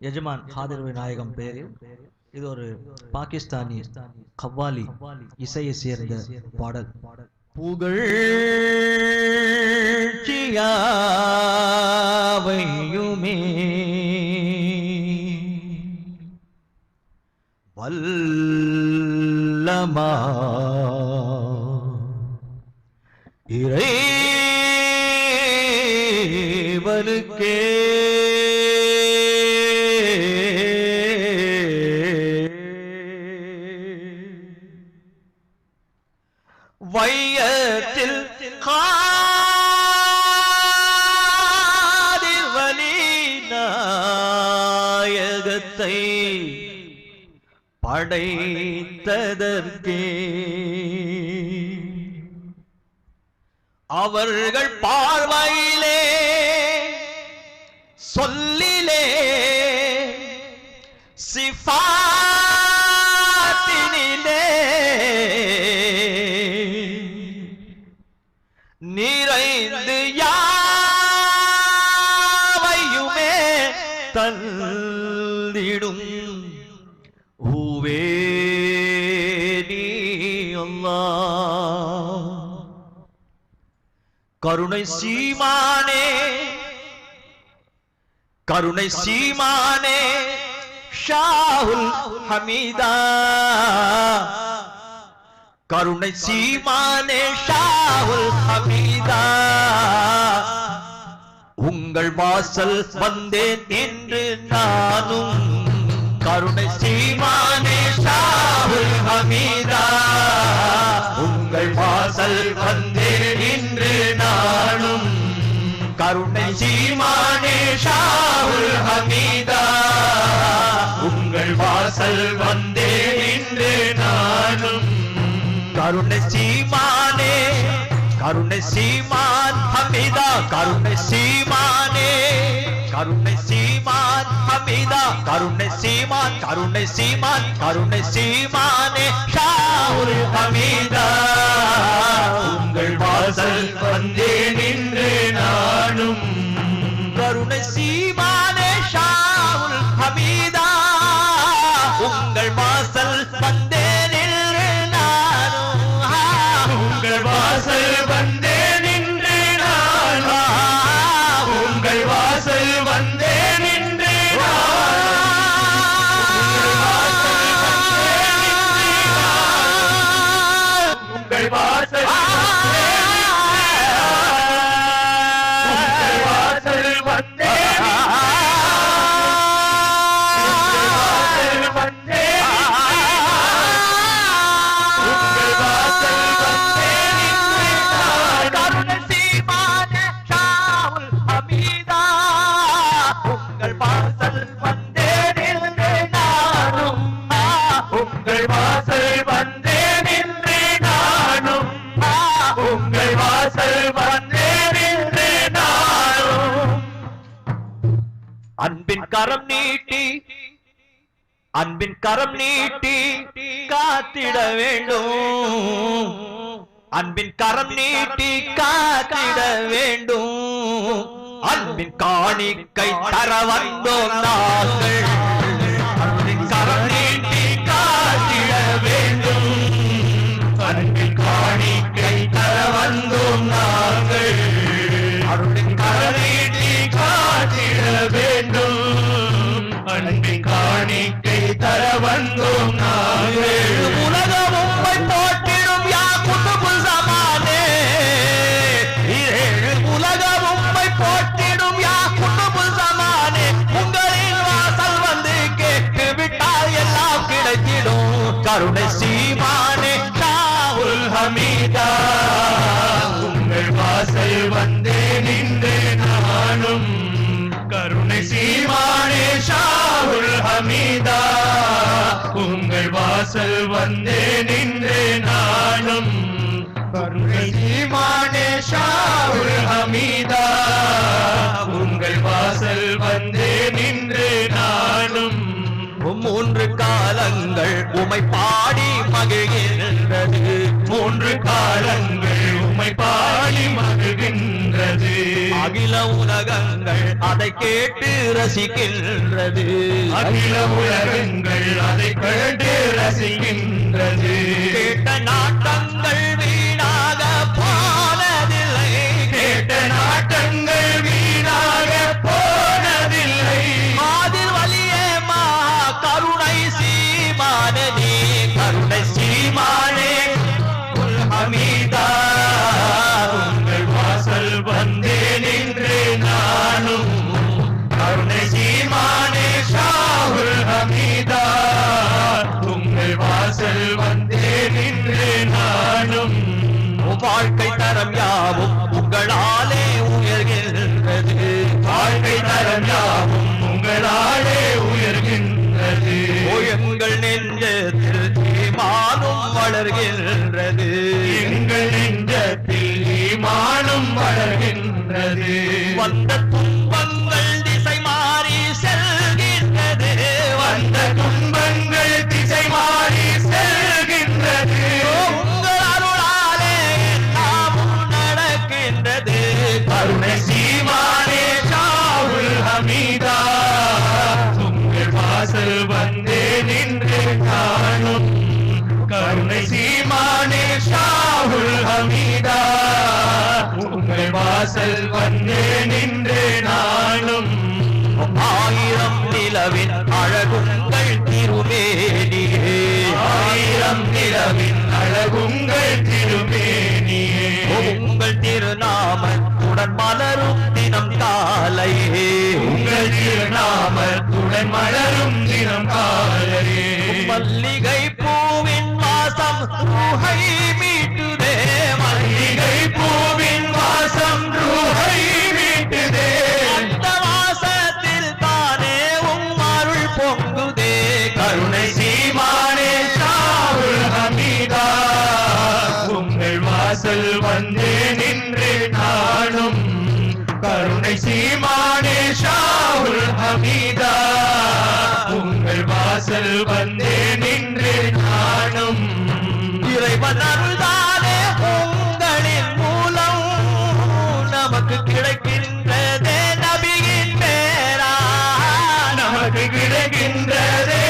எஜமான் ஹாதிர் நாயகம் பெயரில் இது ஒரு பாகிஸ்தானி கவ்வாலி இசையை சேர்ந்த பாடல். புகழ்ச்சியாவையுமே வல்லமா இறைவனுக்கே. அடைத்ததற்கே அவர்கள் பார்வையிலே சொல்லிலே சிஃபாத்தினிலே நிறைந்து யாவையுமே தந்திடும். ஊவே நீ அல்லாஹ் கருணை சீமானே கருணை சீமானே ஷாஹுல் ஹமீதா. கருணை சீமானே ஷாஹுல் ஹமீதா. உங்கள் வாசல் வந்தேன் என்று நானும் கருணை சீமானே ஷாஹுல் ஹமீதா. உங்கள் வாசல் வந்தே என்று நானும் கருணை சீமானே ஷாஹுல் ஹமீதா. உங்கள் வாசல் வந்தே என்று நானும் கருணை சீமானே கருணை சீமான் ஹமீதா. கருணை சீமானே கருணை சீமான் ஹமீதா கருணை சீமான் கருணை சீமான் கருணை சீமானே. ஷாவுல் ஹமீதா. உங்கள் வாசல் வந்தே கரம் நீட்டி அன்பின் கரம் நீட்டி காத்திட வேண்டும். அன்பின் கரம் நீட்டி காத்திட வேண்டும். அன்பின் காணிக்கை தர வந்தோம் நாங்கள். ஏழு உலகம் யா குதுபுல் ஜமானே உங்களின் வாசல் வந்து கேட்டு விட்டால் எல்லாம் கிடைத்திடும். கருணை சீமானே ஷாவுல் ஹமீதா. உங்கள் வாசல் வந்தே நின்று நானும். கருணை சீமானே ஷாவுல் ஹமீதா. உங்கள் வாசல் வந்தே நின்று நானும். கருணை ஷாவுல் ஹமீதா உங்கள் வாசல் வந்தே நின்று நானும் மூன்று காலங்கள் உமை பாடி மகிழ்கின்றது. மூன்று காலங்கள் உமை பாடி மகிழ்கின்றது. அகில உலகங்கள் அதை கேட்டு ரசிக்கின்றது. அகில உலகங்கள் அதை கேட்டு ரசிக்கின்றது. கேட்ட நாட்டங்கள் வளர்கின்றது எங்கள் நெஞ்சத்தில் ஈமானும் வளர்கின்றது. வந்த துன்பங்கள் திசை மாறி செல்கின்றது. வந்த துன்பங்கள் திசை மாறி செல்கின்றது. உங்கள் அருளாலே எல்லாமும் நடக்கின்றது கருணை சீமானே ஷாவுல் ஹமீதா. உங்கள் வாசல் வந்தே நின்று வாசல் வந்தே நின்று நானும். ஆயிரம் நிலவின் அழகுங்கள் திருமேனியே. ஆயிரம் நிலவின் அழகுங்கள் திருமேனியே. உங்கள் திருநாமத்துடன் மலரும் தினம் காலையே. உங்கள் திருநாமத்துடன் மலரும் வந்தே நின்று நானும் கருணை சீமானே ஷாவுல் ஹமீதா. உங்கள் வாசல் வந்தே நின்று நானும் இறைவன் அருள்தானே உங்களின் மூலம். நமக்கு கிடைக்கின்றதே நபியின் பேரா. நமக்கு கிடைக்கின்றதே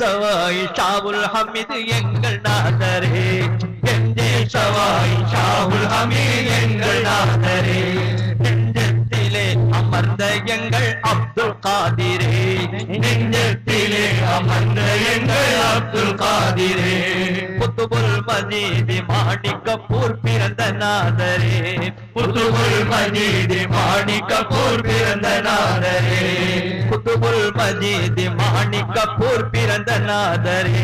சவாய் ஷாவுல் ஹமீது எங்கள் நாதரே. எந்தே சவாய் ஷாவுல் ஹமீது எங்கள் நாதரே. நெஞ்சத்திலே அமர்ந்த எங்கள் அப்துல் காதிரே. நெஞ்சத்திலே அமர்ந்த எங்கள் அப்துல் காதிரே. புத்துபுல் மஜீதி மாணிக்கப்பூர் பிறந்த நாதரே. புத்துபுல் மஜீதி மாணிக்கப்பூர் பிறந்த நாதரே. குத்துபுல் மஜீதி மாணிக்கப்பூர் பிறந்த நாதரே.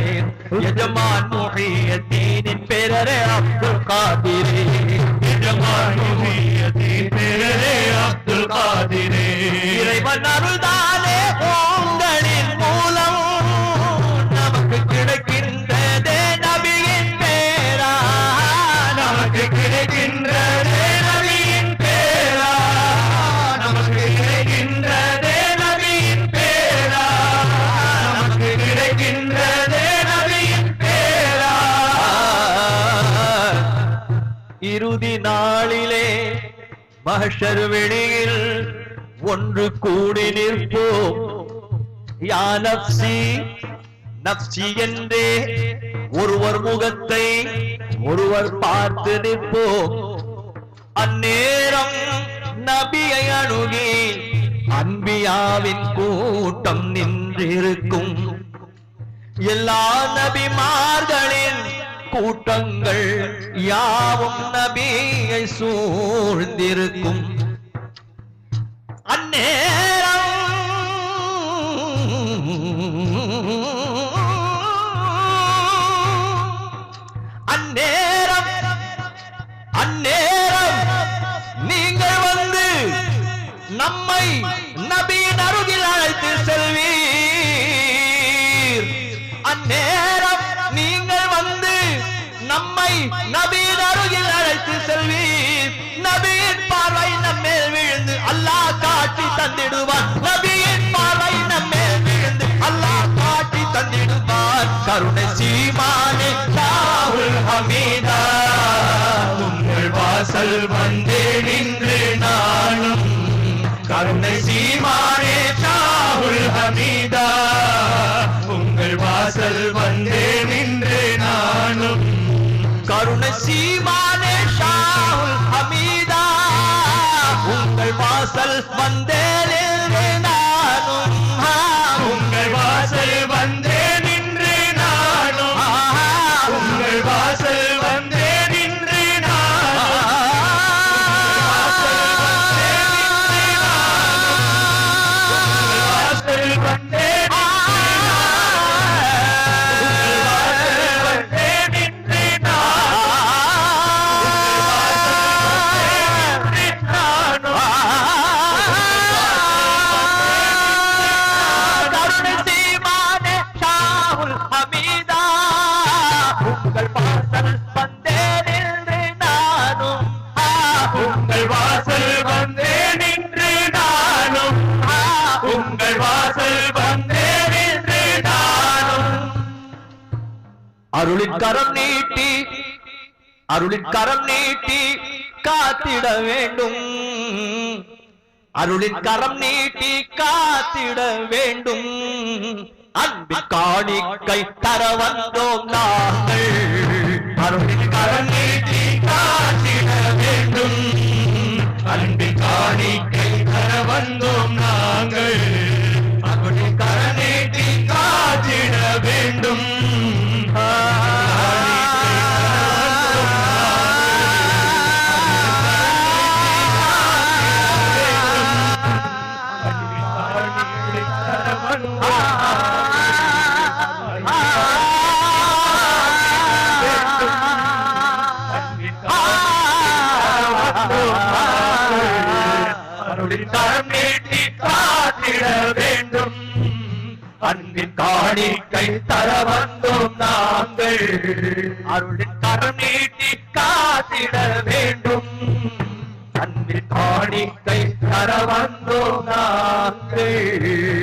எஜமான் முஹியத்தீனின் பேரரே அப்துல் காதிரே. எஜமான் முஹியத்தீன் பேரரே அப்துல் காதிரே. இறைவன் அருள் இறுதி நாளிலே மஹஷர் வெளியில் ஒன்று கூடி நிற்போம். யா நப்சி நப்சி என்றே ஒருவர் முகத்தை ஒருவர் பார்த்து நிற்போம். அந்நேரம் நபியை அணுகி அன்பியாவின் கூட்டம் நின்றிருக்கும். எல்லா நபிமார்களின் கூட்டங்கள் யாவும் நபியை சூழ்ந்திருக்கும். அந்நேரம் அந்நேரம் அந்நேரம் நீங்கள் வந்து நம்மை நபியின் அருகில் அழைத்து செல்வீர். அந்நேரம் நம்மை அருகில் அழைத்து செல்வி நபியின் பார்வை நம்மேல் விழுந்து அல்லாஹ் காட்டி தந்திடுவார். நபியின் பார்வை நம்மேல் விழுந்து அல்லாஹ் காட்டி தந்திடுவார். கருணை சீமானே ஷாவுல் ஹமீதா. உங்கள் வாசல் வந்தே நின்று நானும். கருணை சீமானே ஷாவுல் ஹமீதா. உங்கள் வாசல் வந்தே கருணை சீமானே ஷாவுல் ஹமீதா. உங்கள் வாசல் வந்தே அருளின் கரம் நீட்டி அருளின் கரம் நீட்டி காத்திட வேண்டும். அருளின் கரம் நீட்டி காத்திட வேண்டும். அன்பின் காணிக்கை தர வந்தோம் நாங்கள். அருளின் கரம் நீட்டி காத்திட வேண்டும். அன்பின் காணிக்கை தர வந்தோம் நாங்கள். அருளின் கரம் நீட்டி காத்திட வேண்டும். அன்பின் காணிக்கை தர வந்தோம் நாங்கள். அருளின் கரம் நீட்டி காத்திட வேண்டும். அன்பின் காணிக்கை தர வந்தோம் நாங்கள்.